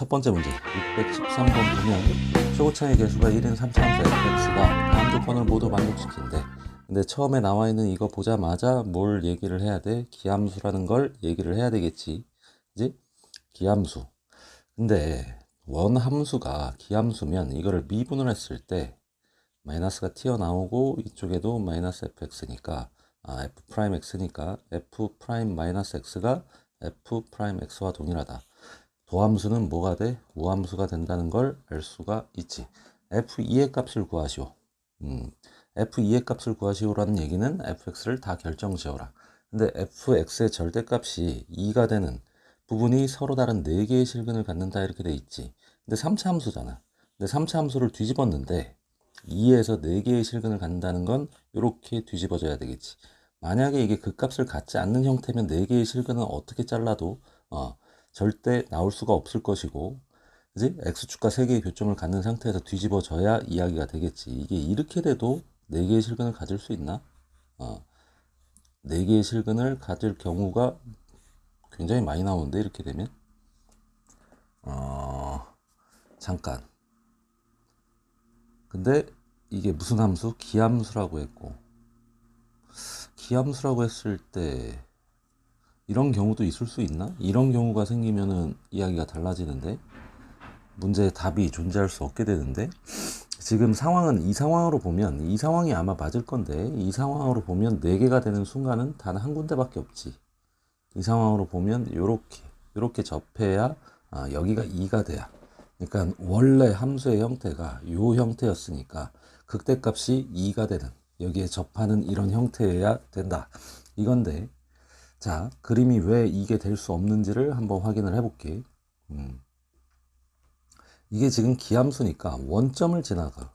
첫 번째 문제 613번 보면 최고차의 개수가 1인 3차함수 fx가 다음 조건을 모두 만족시킨대 근데 처음에 나와 있는 이거 보자마자 뭘 얘기를 해야 돼? 기함수라는 걸 얘기를 해야 되겠지 그지? 기함수 근데 원함수가 기함수면 이거를 미분을 했을 때 마이너스가 튀어나오고 이쪽에도 마이너스 fx니까 아, f 프라임 x니까 f 프라임 마이너스 x가 f 프라임 x와 동일하다. 도함수는 뭐가 돼? 우함수가 된다는 걸 알 수가 있지. f2의 값을 구하시오. 음, f2의 값을 구하시오라는 얘기는 fx를 다 결정 지어라. 근데 fx의 절대값이 2가 되는 부분이 서로 다른 4개의 실근을 갖는다 이렇게 돼 있지. 근데 3차 함수잖아. 근데 3차 함수를 뒤집었는데 2에서 4개의 실근을 갖는다는 건 이렇게 뒤집어져야 되겠지. 만약에 이게 그 값을 갖지 않는 형태면 4개의 실근은 어떻게 잘라도 어, 절대 나올 수가 없을 것이고 그지? x축과 3개의 교점을 갖는 상태에서 뒤집어져야 이야기가 되겠지. 이게 이렇게 돼도 4개의 실근을 가질 수 있나? 어, 4개의 실근을 가질 경우가 굉장히 많이 나오는데 이렇게 되면 어, 잠깐 근데 이게 무슨 함수? 기함수라고 했고 기함수라고 했을 때 이런 경우도 있을 수 있나? 이런 경우가 생기면은 이야기가 달라지는데 문제의 답이 존재할 수 없게 되는데 지금 상황은 이 상황으로 보면 이 상황이 아마 맞을 건데 이 상황으로 보면 4개가 되는 순간은 단 한 군데밖에 없지. 이 상황으로 보면 요렇게 요렇게 접해야 아, 여기가 2가 돼야. 그러니까 원래 함수의 형태가 요 형태였으니까 극대값이 2가 되는 여기에 접하는 이런 형태여야 된다. 이건데 자 그림이 왜 이게 될 수 없는지를 한번 확인을 해볼게. 음. 이게 지금 기함수니까 원점을 지나가.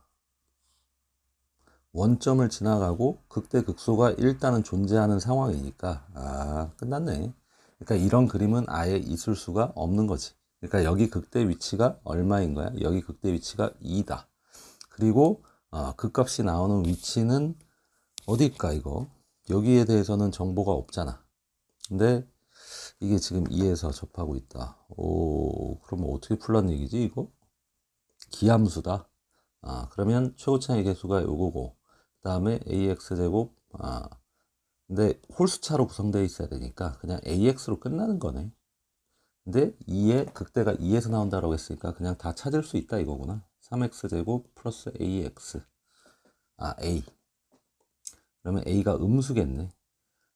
원점을 지나가고 극대 극소가 일단은 존재하는 상황이니까 아 끝났네. 그러니까 이런 그림은 아예 있을 수가 없는 거지. 그러니까 여기 극대 위치가 얼마인 거야? 여기 극대 위치가 2다. 그리고 어, 그 값이 나오는 위치는 어디일까 이거? 여기에 대해서는 정보가 없잖아 근데 이게 지금 2에서 접하고 있다. 오 그러면 어떻게 풀란 얘기지 이거? 기함수다. 아 그러면 최고차의 개수가 요거고 그 다음에 ax제곱 아 근데 홀수차로 구성되어 있어야 되니까 그냥 ax로 끝나는 거네. 근데 2의 극대가 2에서 나온다고 했으니까 그냥 다 찾을 수 있다 이거구나. 3x제곱 플러스 ax 아 a. 그러면 a가 음수겠네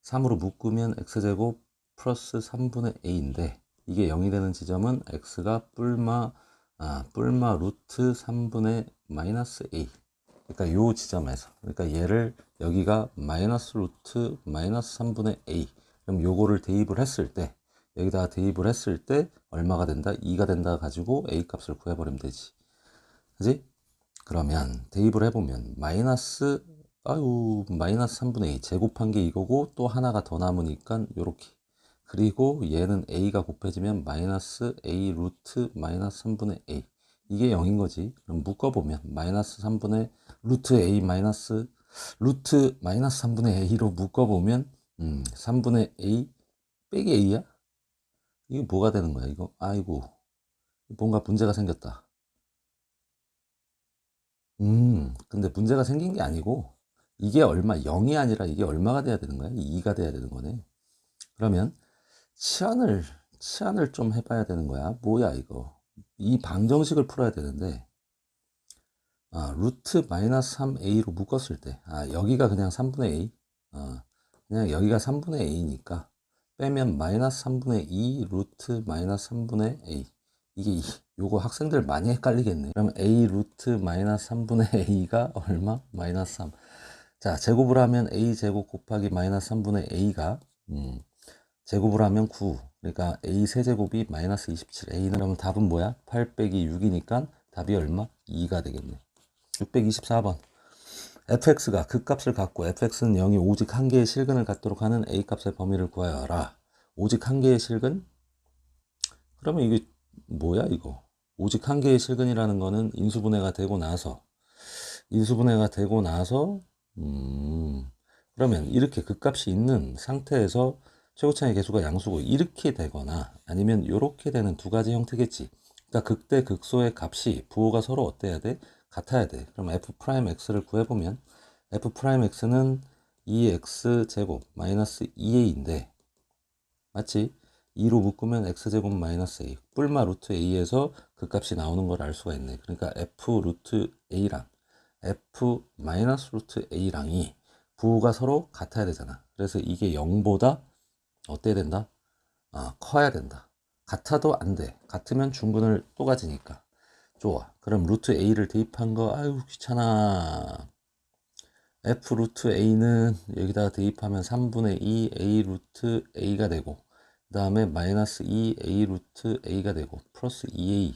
3으로 묶으면 x제곱 플러스 3분의 a인데 이게 0이 되는 지점은 x가 뿔마 아, 뿔마 루트 3분의 마이너스 a 그러니까 요 지점에서 그러니까 얘를 여기가 마이너스 루트 마이너스 3분의 a 그럼 요거를 대입을 했을 때 여기다가 대입을 했을 때 얼마가 된다? 2가 된다 가지고 a 값을 구해버리면 되지 그지? 그러면 대입을 해보면 마이너스 아유 마이너스 3분의 2 제곱한 게 이거고 또 하나가 더 남으니까 요렇게. 그리고 얘는 a가 곱해지면 마이너스 a 루트 마이너스 3분의 a. 이게 0인 거지. 그럼 묶어보면 마이너스 3분의 루트 a 마이너스 루트 마이너스 3분의 a로 묶어보면 음, 3분의 a 빼기 a야? 이게 뭐가 되는 거야 이거? 아이고 뭔가 문제가 생겼다. 음 근데 문제가 생긴 게 아니고 이게 얼마 0이 아니라 이게 얼마가 돼야 되는 거야? 2가 돼야 되는 거네. 그러면 치환을 치환을 좀 해봐야 되는 거야. 뭐야 이거? 이 방정식을 풀어야 되는데 아, 루트 마이너스 3a로 묶었을 때 아, 여기가 그냥 3분의 a. 아, 그냥 여기가 3분의 a니까 빼면 마이너스 3분의 2 루트 마이너스 3분의 a. 이게 요거 학생들 많이 헷갈리겠네. 그러면 a 루트 마이너스 3분의 a가 얼마? 마이너스 3 자, 제곱을 하면 a 제곱 곱하기 마이너스 3분의 a가 음, 제곱을 하면 9. 그러니까 a 세제곱이 마이너스 27. a는 그러면 답은 뭐야? 8 빼기 6이니까 답이 얼마? 2가 되겠네. 624번. fx가 그 값을 갖고 fx는 0이 오직 한 개의 실근을 갖도록 하는 a 값의 범위를 구하여라. 오직 한 개의 실근? 그러면 이게 뭐야 이거? 오직 한 개의 실근이라는 거는 인수분해가 되고 나서 인수분해가 되고 나서 음, 그러면 이렇게 극값이 있는 상태에서 최고차의 개수가 양수고 이렇게 되거나 아니면 이렇게 되는 두 가지 형태겠지. 그러니까 극대 극소의 값이 부호가 서로 어때야 돼? 같아야 돼. 그럼 f 프라임 x를 구해보면 f 프라임 x는 2x 제곱 마이너스 2a인데 맞지? 2로 묶으면 x제곱 마이너스 a 뿔마 루트 a에서 그 값이 나오는 걸 알 수가 있네. 그러니까 f 루트 a랑 f 마이너스 루트 a랑이 부호가 서로 같아야 되잖아. 그래서 이게 0보다 어때야 된다? 아, 커야 된다. 같아도 안 돼. 같으면 중근을 또 가지니까. 좋아. 그럼 루트 a를 대입한 거, 아유, 귀찮아. f 루트 a는 여기다가 대입하면 3분의 2 a 루트 a가 되고, 그 다음에 마이너스 2 a 루트 a가 되고, 플러스 2a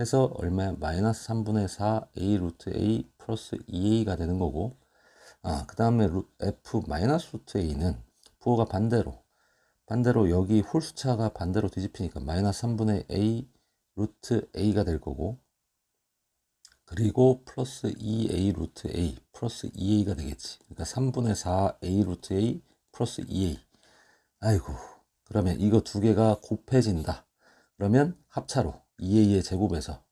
해서 얼마야? 마이너스 3분의 4 a 루트 a 플러스 2a가 되는 거고, 아, 그 다음에 f 마이너스 루트 a는 부호가 반대로 반대로 여기 홀수차가 반대로 뒤집히니까 마이너스 3분의 a 루트 a가 될 거고 그리고 플러스 2a 루트 a 플러스 2a가 되겠지 그러니까 3분의 4a 루트 a 플러스 2a 아이고 그러면 이거 두 개가 곱해진다 그러면 합차로 2a의 제곱에서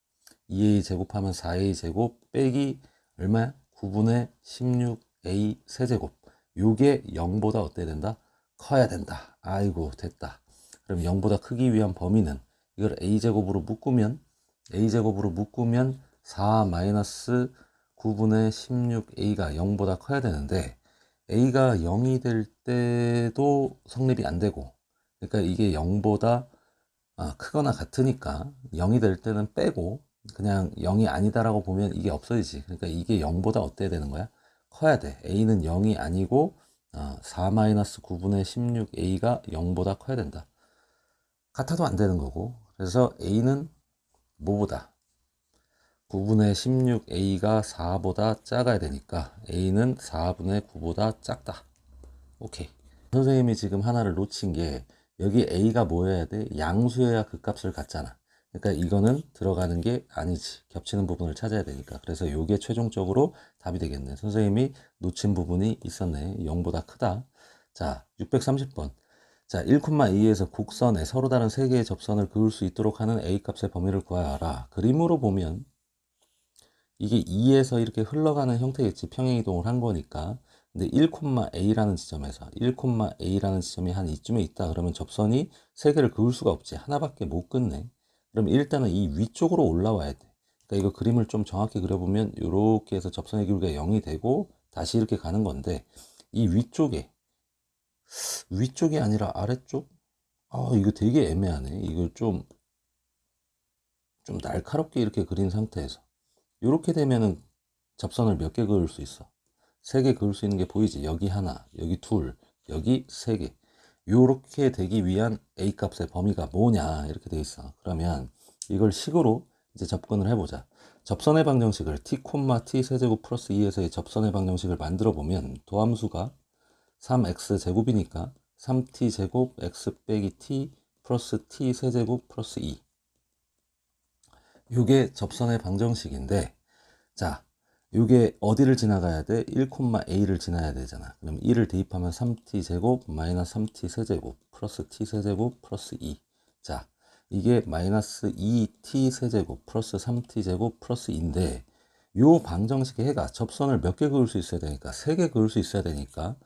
2a 제곱하면 4a 제곱 빼기 얼마야? 9분의 16a 세제곱 요게 0보다 어때야 된다? 커야 된다. 아이고 됐다. 그럼 0보다 크기 위한 범위는 이걸 a제곱으로 묶으면 a제곱으로 묶으면 4 마이너스 9분의 16a가 0보다 커야 되는데 a가 0이 될 때도 성립이 안 되고 그러니까 이게 0보다 아, 크거나 같으니까 0이 될 때는 빼고 그냥 0이 아니다라고 보면 이게 없어지지 그러니까 이게 0보다 어때야 되는 거야? 커야 돼 a는 0이 아니고 4-9분의 16a가 0보다 커야 된다. 같아도 안 되는 거고 그래서 a는 뭐보다 9분의 16a가 4보다 작아야 되니까 a는 4분의 9보다 작다. 오케이. 선생님이 지금 하나를 놓친 게 여기 a가 뭐여야 돼? 양수여야 그 값을 갖잖아. 그러니까 이거는 들어가는 게 아니지. 겹치는 부분을 찾아야 되니까. 그래서 이게 최종적으로 답이 되겠네. 선생님이 놓친 부분이 있었네. 0보다 크다. 자, 630번. 자, 1,2에서 곡선에 서로 다른 세 개의 접선을 그을 수 있도록 하는 a 값의 범위를 구하라. 그림으로 보면 이게 2에서 이렇게 흘러가는 형태겠지. 평행이동을 한 거니까. 근데 1,a라는 지점에서 1,a라는 지점이 한 이쯤에 있다. 그러면 접선이 세 개를 그을 수가 없지. 하나밖에 못 끊네. 그럼 일단은 이 위쪽으로 올라와야 돼. 그러니까 이거 그림을 좀 정확히 그려보면 이렇게 해서 접선의 기울기가 0이 되고 다시 이렇게 가는 건데 이 위쪽에 위쪽이 아니라 아래쪽? 아 이거 되게 애매하네. 이걸 좀좀 날카롭게 이렇게 그린 상태에서 이렇게 되면은 접선을 몇 개 그을 수 있어? 세 개 그을 수 있는 게 보이지? 여기 하나, 여기 둘, 여기 세 개. 요렇게 되기 위한 a 값의 범위가 뭐냐 이렇게 돼 있어 그러면 이걸 식으로 이제 접근을 해보자 접선의 방정식을 t, t 세제곱 플러스 2에서의 접선의 방정식을 만들어 보면 도함수가 3x 제곱이니까 3t 제곱 x 빼기 t 플러스 t 세제곱 플러스 2 요게 접선의 방정식인데 자 이게 어디를 지나가야 돼? 1,a를 지나야 되잖아. 그럼 2를 대입하면 3t 제곱 마이너스 3t 세제곱 플러스 t 세제곱 플러스 2. 자, 이게 마이너스 2t 세제곱 플러스 3t 제곱 플러스 2인데 요 방정식의 해가 접선을 몇 개 그을 수 있어야 되니까 3개 그을 수 있어야 되니까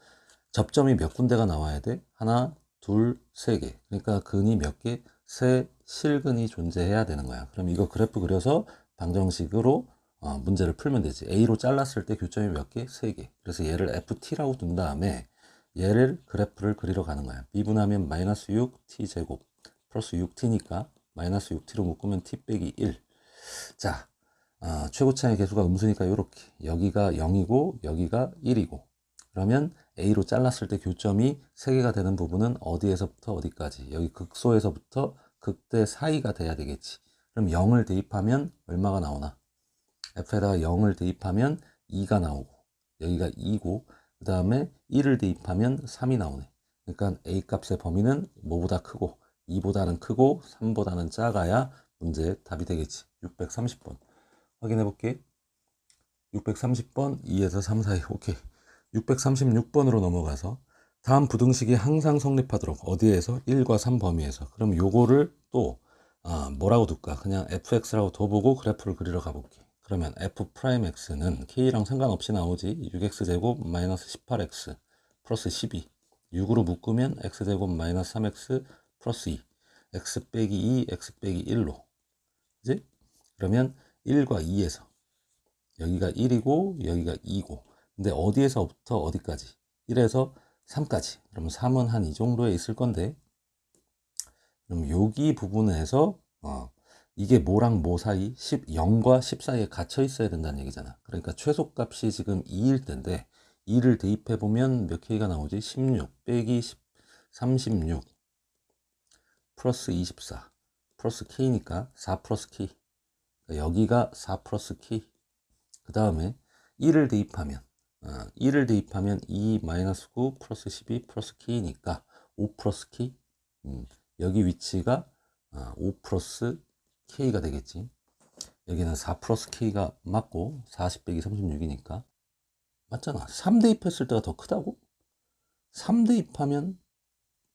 접점이 몇 군데가 나와야 돼? 하나, 둘, 세 개. 그러니까 근이 몇 개? 세 실근이 존재해야 되는 거야. 그럼 이거 그래프 그려서 방정식으로 어, 문제를 풀면 되지. A로 잘랐을 때 교점이 몇 개? 세 개. 그래서 얘를 FT라고 둔 다음에 얘를 그래프를 그리러 가는 거야. 미분하면 마이너스 6 t 제곱 플러스 6t니까 마이너스 6t로 묶으면 t 빼기 1. 자, 어, 최고차의 개수가 음수니까 이렇게 여기가 0이고 여기가 1이고 그러면 A로 잘랐을 때 교점이 3개가 되는 부분은 어디에서부터 어디까지? 여기 극소에서부터 극대 사이가 돼야 되겠지. 그럼 0을 대입하면 얼마가 나오나? F에다가 0을 대입하면 2가 나오고 여기가 2고 그 다음에 1을 대입하면 3이 나오네. 그러니까 a 값의 범위는 뭐보다 크고 2보다는 크고 3보다는 작아야 문제 답이 되겠지. 630번. 확인해 볼게. 630번 2에서 3 사이. 오케이. 636번으로 넘어가서 다음 부등식이 항상 성립하도록 어디에서? 1과 3 범위에서. 그럼 요거를 또 아, 뭐라고 둘까? 그냥 fx라고 둬보고 그래프를 그리러 가볼게. 그러면 f 프라임 x는 k랑 상관없이 나오지. 6x 제곱 마이너스 18x 플러스 12. 6으로 묶으면 x 제곱 마이너스 3x 플러스 2. x 빼기 2, x 빼기 1로. 그지? 그러면 1과 2에서 여기가 1이고 여기가 2고. 근데 어디에서부터 어디까지? 1에서 3까지. 그러면 3은 한 이 정도에 있을 건데 그럼 여기 부분에서 어, 이게 뭐랑 뭐 사이 10, 0과 10 사이에 갇혀 있어야 된다는 얘기잖아. 그러니까 최소값이 지금 2일 텐데 2를 대입해 보면 몇 K가 나오지? 16 빼기 10, 36 플러스 24 플러스 K니까 4 플러스 K. 그러니까 여기가 4 플러스 K. 그 다음에 1을 대입하면 어, 1을 대입하면 2 마이너스 9 플러스 12 플러스 K니까 5 플러스 K. 음, 여기 위치가 아, 5 플러스 K가 되겠지. 여기는 4 플러스 K가 맞고 40 빼기 36이니까 맞잖아. 3 대입했을 때가 더 크다고? 3 대입하면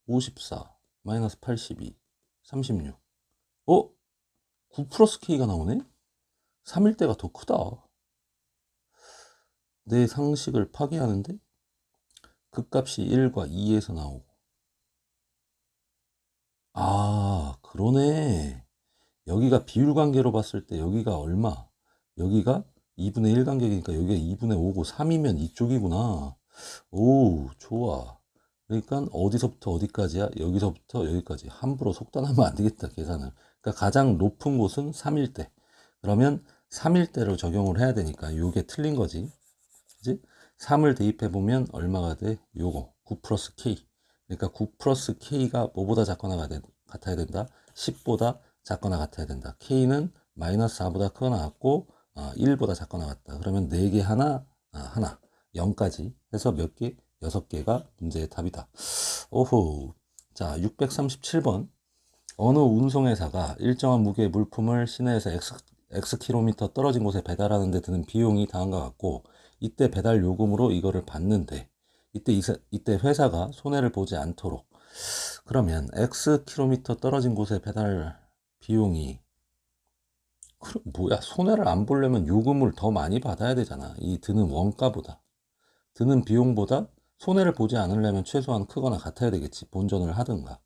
54 마이너스 82 36 어? 9 플러스 K가 나오네? 3일 때가 더 크다. 내 상식을 파괴하는데? 그 값이 1과 2에서 나오고 아, 그러네. 여기가 비율 관계로 봤을 때 여기가 얼마? 여기가 2분의 1 간격이니까 여기가 2분의 5고 3이면 이쪽이구나. 오, 좋아. 그러니까 어디서부터 어디까지야? 여기서부터 여기까지. 함부로 속단하면 안 되겠다, 계산을. 그러니까 가장 높은 곳은 3일 때. 그러면 3일 때로 적용을 해야 되니까 요게 틀린 거지. 그지? 3을 대입해 보면 얼마가 돼? 요거. 9 플러스 K. 그러니까 9 플러스 K가 뭐보다 작거나 같아야 된다? 10보다 작거나 같아야 된다. K는 마이너스 4보다 크거나 같고 어, 1보다 작거나 같다. 그러면 4개 하나, 아, 하나, 0까지 해서 몇 개? 6개가 문제의 답이다. 오호. 자, 637번. 어느 운송회사가 일정한 무게의 물품을 시내에서 X, X 킬로미터 떨어진 곳에 배달하는 데 드는 비용이 다음과 같고 이때 배달 요금으로 이거를 받는데 이때 이, 이때 회사가 손해를 보지 않도록 그러면 X 킬로미터 떨어진 곳에 배달 비용이. 그 뭐야? 손해를 안 보려면 요금을 더 많이 받아야 되잖아. 이 드는 원가보다. 드는 비용보다 손해를 보지 않으려면 최소한 크거나 같아야 되겠지. 본전을 하든가.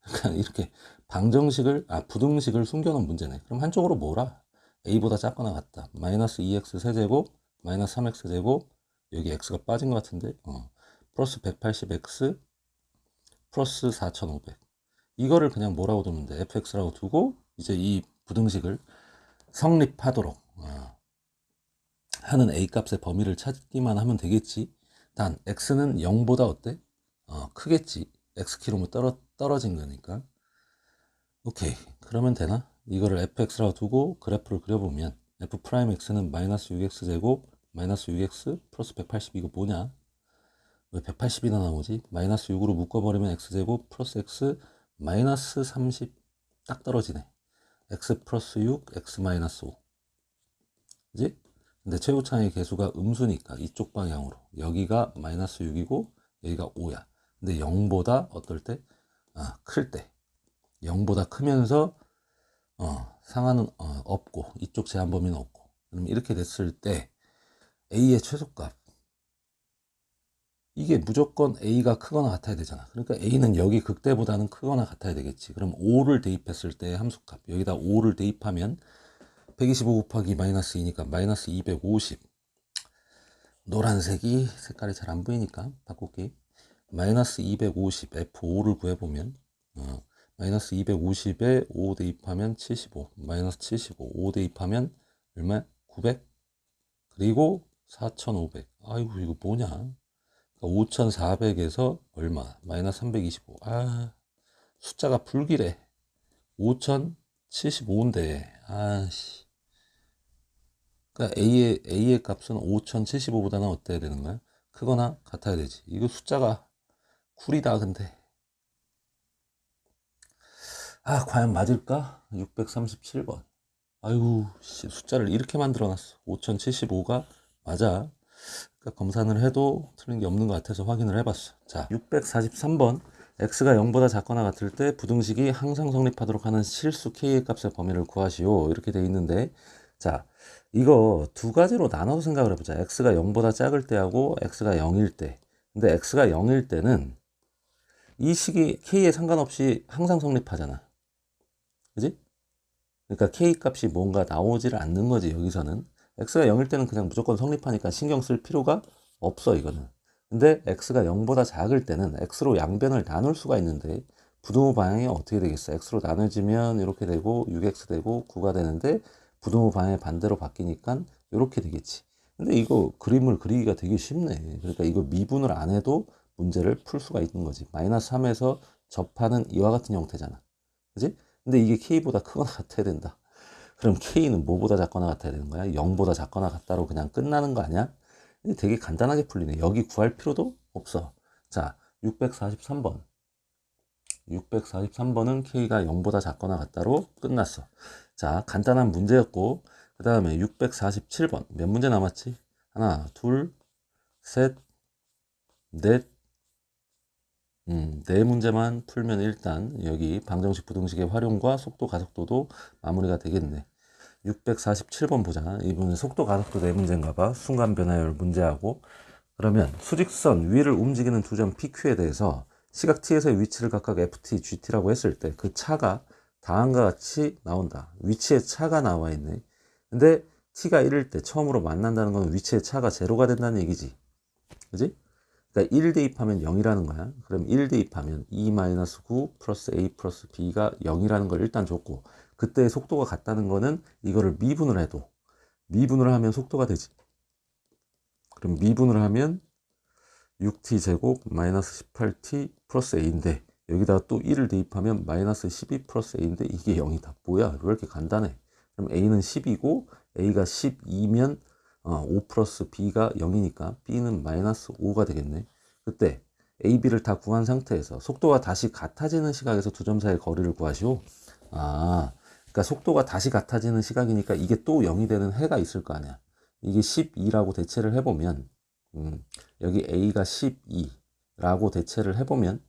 그러니까 이렇게 방정식을 아 부등식을 숨겨놓은 문제네. 그럼 한쪽으로 뭐라 a보다 작거나 같다. 마이너스 2x 세제곱 마이너스 3x 제곱. 여기 x가 빠진 것 같은데? 어. 플러스 180x 플러스 4500 이거를 그냥 뭐라고 돼 fx라고 두고 이제 이 부등식을 성립하도록 어, 하는 a 값의 범위를 찾기만 하면 되겠지 단 x는 0보다 어때? 어, 크겠지 x 킬로면 떨어, 떨어진 거니까 오케이 그러면 되나? 이거를 fx라고 두고 그래프를 그려보면 f 프라임 x는 마이너스 6x 제곱 마이너스 6x 플러스 180 이거 뭐냐? 왜 180이나 나오지? 마이너스 6으로 묶어버리면 x제곱 플러스 x 마이너스 30 딱 떨어지네. x 플러스 6, x 마이너스 5. 그지? 근데 최고차의 개수가 음수니까 이쪽 방향으로. 여기가 마이너스 6이고 여기가 5야. 근데 0보다 어떨 때? 아, 클 때. 0보다 크면서 어, 상하는 어, 없고 이쪽 제한 범위는 없고. 그럼 이렇게 됐을 때 a의 최소값 이게 무조건 A가 크거나 같아야 되잖아. 그러니까 A는 여기 극대보다는 크거나 같아야 되겠지. 그럼 5를 대입했을 때 함수값. 여기다 5를 대입하면 125 곱하기 마이너스 2니까 마이너스 250. 노란색이 색깔이 잘 안 보이니까 바꿀게. 마이너스 250 F5를 구해보면 어, 마이너스 250에 5 대입하면 75 마이너스 75 5 대입하면 얼마? 900 그리고 4500 아이고 이거 뭐냐 5400에서 얼마? 마이너스 325. 아, 숫자가 불길해. 5075인데, 아씨. 그러니까 A의, A의 값은 5075보다는 어때야 되는 거야? 크거나 같아야 되지. 이거 숫자가 쿨이다, 근데. 아, 과연 맞을까? 637번. 아이고, 숫자를 이렇게 만들어 놨어. 5075가 맞아. 그러니까 검산을 해도 틀린 게 없는 것 같아서 확인을 해봤어. 자, 643번 x가 0보다 작거나 같을 때 부등식이 항상 성립하도록 하는 실수 k의 값의 범위를 구하시오. 이렇게 돼 있는데 자 이거 두 가지로 나눠서 생각을 해보자. x가 0보다 작을 때하고 x가 0일 때. 근데 x가 0일 때는 이 식이 k에 상관없이 항상 성립하잖아. 그지? 그러니까 k 값이 뭔가 나오지를 않는 거지 여기서는. X가 0일 때는 그냥 무조건 성립하니까 신경 쓸 필요가 없어 이거는. 근데 x가 0보다 작을 때는 x로 양변을 나눌 수가 있는데 부등호 방향이 어떻게 되겠어? x로 나눠지면 이렇게 되고 6x 되고 9가 되는데 부등호 방향이 반대로 바뀌니까 이렇게 되겠지. 근데 이거 그림을 그리기가 되게 쉽네. 그러니까 이거 미분을 안 해도 문제를 풀 수가 있는 거지. 마이너스 3에서 접하는 이와 같은 형태잖아. 그지? 근데 이게 k보다 크거나 같아야 된다. 그럼 k는 뭐보다 작거나 같아야 되는 거야? 0보다 작거나 같다로 그냥 끝나는 거 아니야? 되게 간단하게 풀리네. 여기 구할 필요도 없어. 자, 643번. 643번은 k가 0보다 작거나 같다로 끝났어. 자, 간단한 문제였고, 그 다음에 647번. 몇 문제 남았지? 하나, 둘, 셋, 넷, 음, 네 문제만 풀면 일단 여기 방정식 부등식의 활용과 속도 가속도도 마무리가 되겠네. 647번 보자. 이번에 속도 가속도 네 문제인가 봐. 순간 변화율 문제하고. 그러면 수직선 위를 움직이는 두 점 PQ에 대해서 시각 T에서의 위치를 각각 FT, GT라고 했을 때 그 차가 다음과 같이 나온다. 위치의 차가 나와 있네. 근데 T가 1일 때 처음으로 만난다는 건 위치의 차가 제로가 된다는 얘기지. 그지? 그러니까 1 대입하면 0이라는 거야. 그럼 1 대입하면 2-9 플러스 A 플러스 B가 0이라는 걸 일단 줬고 그때의 속도가 같다는 거는 이거를 미분을 해도 미분을 하면 속도가 되지. 그럼 미분을 하면 6t 제곱 마이너스 18t 플러스 a인데 여기다가 또 1을 대입하면 마이너스 12 플러스 a인데 이게 0이다. 뭐야? 왜 이렇게 간단해? 그럼 a는 10이고 a가 12면 어, 5 플러스 b가 0이니까 b는 마이너스 5가 되겠네. 그때 a, b를 다 구한 상태에서 속도가 다시 같아지는 시각에서 두 점 사이의 거리를 구하시오. 아, 그러니까 속도가 다시 같아지는 시각이니까 이게 또 0이 되는 해가 있을 거 아니야. 이게 12라고 대체를 해보면 음, 여기 a가 12라고 대체를 해보면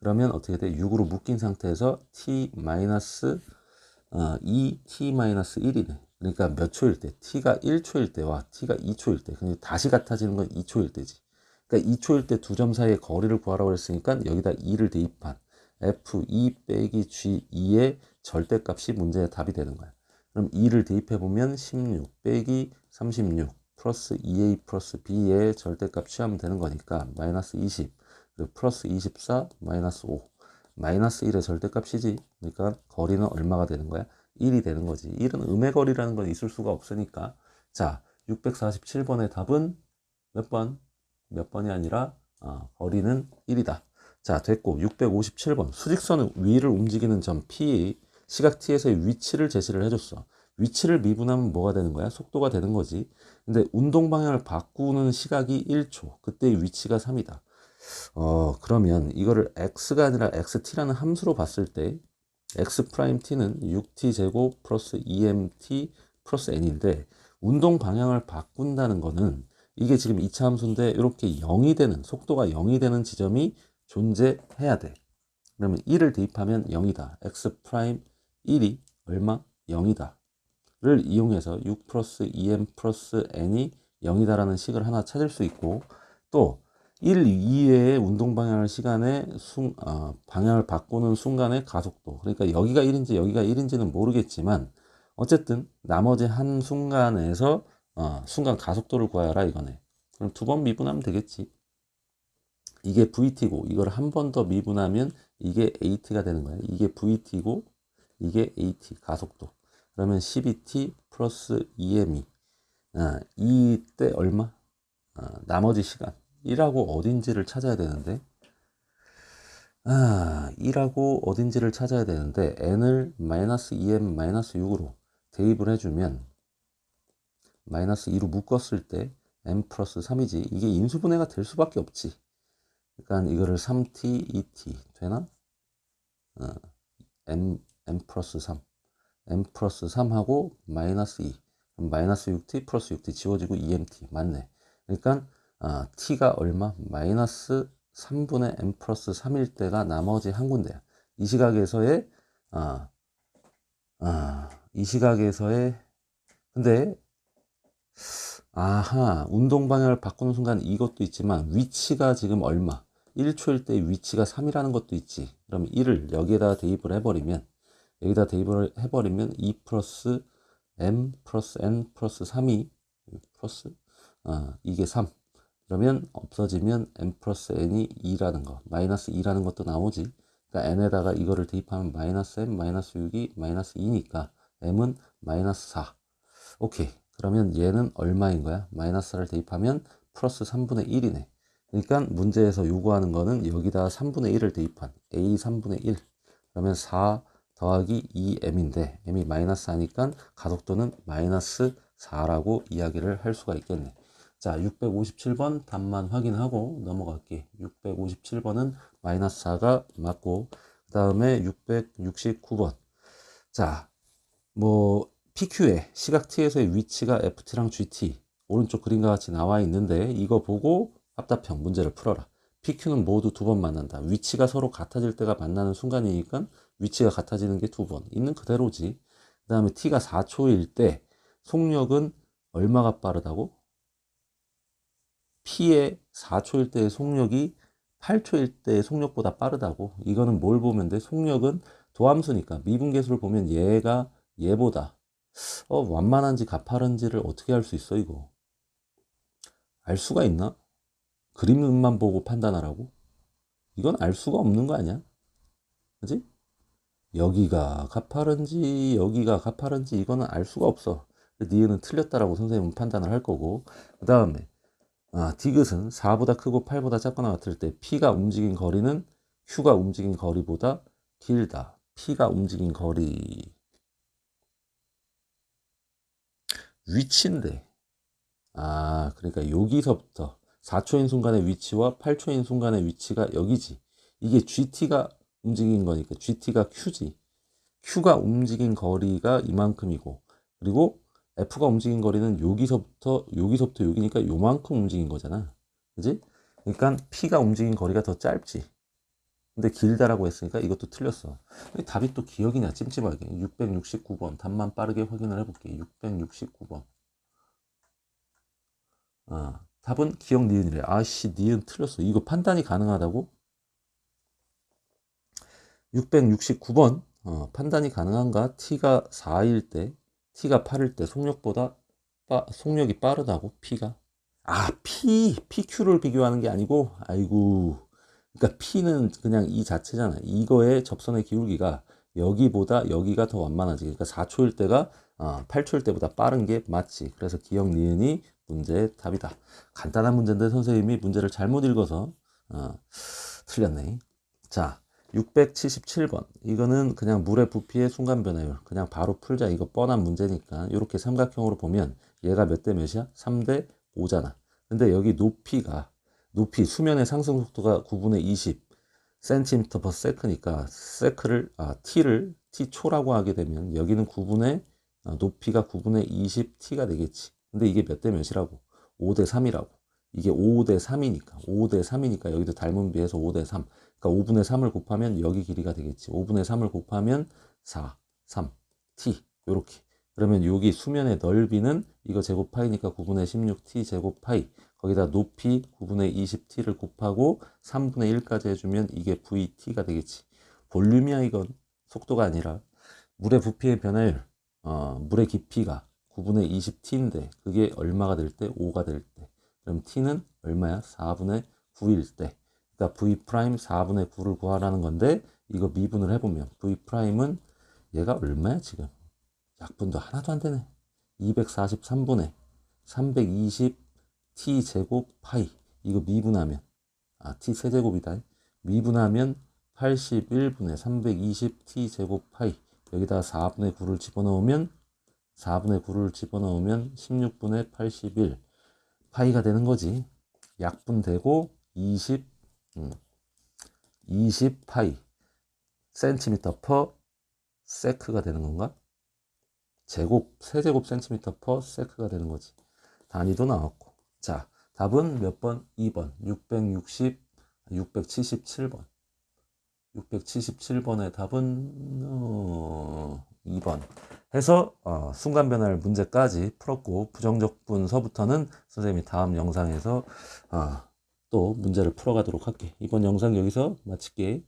그러면 어떻게 돼? 6으로 묶인 상태에서 t 마이너스 어, 2t 마이너스 1이네. 그러니까 몇 초일 때? t가 1초일 때와 t가 2초일 때. 근데 다시 같아지는 건 2초일 때지. 그러니까 2초일 때 두 점 사이의 거리를 구하라고 했으니까 여기다 2를 대입한 f2 빼기 g2의 절대값이 문제의 답이 되는 거야. 그럼 2를 대입해보면 16 빼기 36 플러스 2a 플러스 b의 절대값 취하면 되는 거니까 마이너스 20 그리고 플러스 24 마이너스 5 마이너스 1의 절대값이지 그러니까 거리는 얼마가 되는 거야? 1이 되는 거지. 1은 음의 거리라는 건 있을 수가 없으니까. 자 647번의 답은 몇 번? 몇 번이 아니라 어, 거리는 1이다. 자 됐고 657번. 수직선 위를 움직이는 점 P 시각 T에서의 위치를 제시를 해줬어. 위치를 미분하면 뭐가 되는 거야? 속도가 되는 거지. 근데 운동 방향을 바꾸는 시각이 1초. 그때의 위치가 3이다. 어 그러면 이거를 x가 아니라 xt라는 함수로 봤을 때 x 프라임 t는 6t 제곱 플러스 2mt 플러스 n인데 운동 방향을 바꾼다는 거는 이게 지금 2차 함수인데 이렇게 0이 되는 속도가 0이 되는 지점이 존재해야 돼. 그러면 1을 대입하면 0이다. x 프라임 1이 얼마? 0이다. 를 이용해서 6 플러스 2m 플러스 n이 0이다라는 식을 하나 찾을 수 있고 또 1 이외의 운동 방향을 시간에 순, 어, 방향을 바꾸는 순간의 가속도 그러니까 여기가 1인지 여기가 1인지는 모르겠지만 어쨌든 나머지 한 순간에서 어, 순간 가속도를 구하라 이거네 그럼 두 번 미분하면 되겠지 이게 VT고 이걸 한 번 더 미분하면 이게 AT가 되는 거야. 이게 VT고 이게 AT 가속도. 그러면 12T 플러스 2m이 아, 이때 얼마? 아, 나머지 시간 1하고 어딘지를 찾아야 되는데 아, 1하고 어딘지를 찾아야 되는데 n을 마이너스 2m 마이너스 6으로 대입을 해주면 마이너스 2로 묶었을 때 m 플러스 3이지. 이게 인수분해가 될 수밖에 없지. 그러니까 이거를 3t, 2t 되나? 어, m, m 플러스 3 m 플러스 3하고 마이너스 2 그럼 마이너스 6t 플러스 6t 지워지고 2mt 맞네. 그러니까 아, t가 얼마? 마이너스 3분의 n 플러스 3일 때가 나머지 한 군데야. 이 시각에서의 아, 아, 이 시각에서의 근데 아하 운동 방향을 바꾸는 순간 이것도 있지만 위치가 지금 얼마 1초일 때 위치가 3이라는 것도 있지 그럼 1을 여기에다 대입을 해버리면 여기다 대입을 해버리면 2 플러스 m 플러스 n 플러스 3이 플러스 아 이게 3 그러면 없어지면 n 플러스 n이 2라는 거 마이너스 2라는 것도 나오지. 그러니까 n에다가 이거를 대입하면 마이너스 m 마이너스 6이 마이너스 2니까 m은 마이너스 4 오케이. 그러면 얘는 얼마인 거야? 마이너스를 대입하면 플러스 3분의 1이네. 그러니까 문제에서 요구하는 거는 여기다 3분의 1을 대입한 a 3분의 1 그러면 4 더하기 2m인데 m이 마이너스 하니까 가속도는 마이너스 4라고 이야기를 할 수가 있겠네 자 657번 답만 확인하고 넘어갈게 657번은 마이너스 4가 맞고 그 다음에 669번 자 뭐 PQ의 시각 T에서의 위치가 FT랑 GT 오른쪽 그림과 같이 나와 있는데 이거 보고 합답형 문제를 풀어라. PQ는 모두 두 번 만난다. 위치가 서로 같아질 때가 만나는 순간이니까 위치가 같아지는 게 두 번. 있는 그대로지. 그 다음에 T가 4초일 때 속력은 얼마가 빠르다고? P의 4초일 때의 속력이 8초일 때의 속력보다 빠르다고. 이거는 뭘 보면 돼? 속력은 도함수니까 미분계수를 보면 얘가 얘보다 어, 완만한지 가파른지를 어떻게 알 수 있어, 이거? 알 수가 있나? 그림만 보고 판단하라고? 이건 알 수가 없는 거 아니야? 그지? 여기가 가파른지, 여기가 가파른지, 이거는 알 수가 없어. 니은은 틀렸다라고 선생님은 판단을 할 거고. 그 다음에, 아, 디귿은 4보다 크고 8보다 작거나 같을 때 P가 움직인 거리는 Q가 움직인 거리보다 길다. P가 움직인 거리. 위치인데. 아, 그러니까 여기서부터 4초인 순간의 위치와 8초인 순간의 위치가 여기지. 이게 GT가 움직인 거니까 GT가 Q지. Q가 움직인 거리가 이만큼이고, 그리고 F가 움직인 거리는 여기서부터, 여기서부터 여기니까 요만큼 움직인 거잖아. 그지? 그러니까 P가 움직인 거리가 더 짧지. 근데 길다라고 했으니까 이것도 틀렸어. 답이 또 기억이냐, 찜찜하게. 669번. 답만 빠르게 확인을 해볼게. 669번. 아, 답은 기억 니은이래. 아씨, 니은 틀렸어. 이거 판단이 가능하다고? 669번. 어, 판단이 가능한가? t가 4일 때, t가 8일 때 속력보다 빠, 속력이 빠르다고? p가? 아, p, pq를 비교하는 게 아니고, 아이고. 그러니까 P는 그냥 이 자체잖아. 이거의 접선의 기울기가 여기보다 여기가 더 완만하지. 그러니까 4초일 때가 어, 8초일 때보다 빠른 게 맞지. 그래서 기억 니은이 문제의 답이다. 간단한 문제인데 선생님이 문제를 잘못 읽어서 어, 틀렸네. 자, 677번. 이거는 그냥 물의 부피의 순간 변화율. 그냥 바로 풀자. 이거 뻔한 문제니까 이렇게 삼각형으로 보면 얘가 몇 대 몇이야? 3대 5잖아. 근데 여기 높이가 높이 수면의 상승 속도가 9분의 20 cm per sec니까 세크를 아 t를 t 초라고 하게 되면 여기는 9분의 아, 높이가 9분의 20 t가 되겠지. 근데 이게 몇 대 몇이라고? 5대 3이라고. 이게 5 대 3이니까 5 대 3이니까 여기도 닮은 비해서 5 대 3. 그러니까 5분의 3을 곱하면 여기 길이가 되겠지. 5분의 3을 곱하면 4, 3, t 요렇게. 그러면 여기 수면의 넓이는 이거 제곱 파이니까 9분의 16 t 제곱 파이. 거기다 높이 9분의 20t를 곱하고 3분의 1까지 해주면 이게 VT가 되겠지. 볼륨이야 이건 속도가 아니라 물의 부피의 변화율 어, 물의 깊이가 9분의 20t인데 그게 얼마가 될 때? 5가 될 때. 그럼 t는 얼마야? 4분의 9일 때. 그러니까 v 프라임 4분의 9를 구하라는 건데 이거 미분을 해보면 v 프라임은 얘가 얼마야 지금? 약분도 하나도 안 되네. 243분의 320 t 제곱 파이 이거 미분하면 아 t 세제곱이다 미분하면 81분의 320 t 제곱 파이 여기다 4분의 9를 집어넣으면 4분의 9를 집어넣으면 16분의 81 파이가 되는 거지 약분되고 20 음, 20 파이 센티미터 퍼 세크가 되는 건가? 제곱 세제곱 센티미터 퍼 세크가 되는 거지 단위도 나왔고 자, 답은 몇 번? 2번. 660, 677번. 677번의 답은 어, 2번. 해서 어, 순간 변화를 문제까지 풀었고 부정적 분서부터는 선생님이 다음 영상에서 어, 또 문제를 풀어가도록 할게. 이번 영상 여기서 마칠게.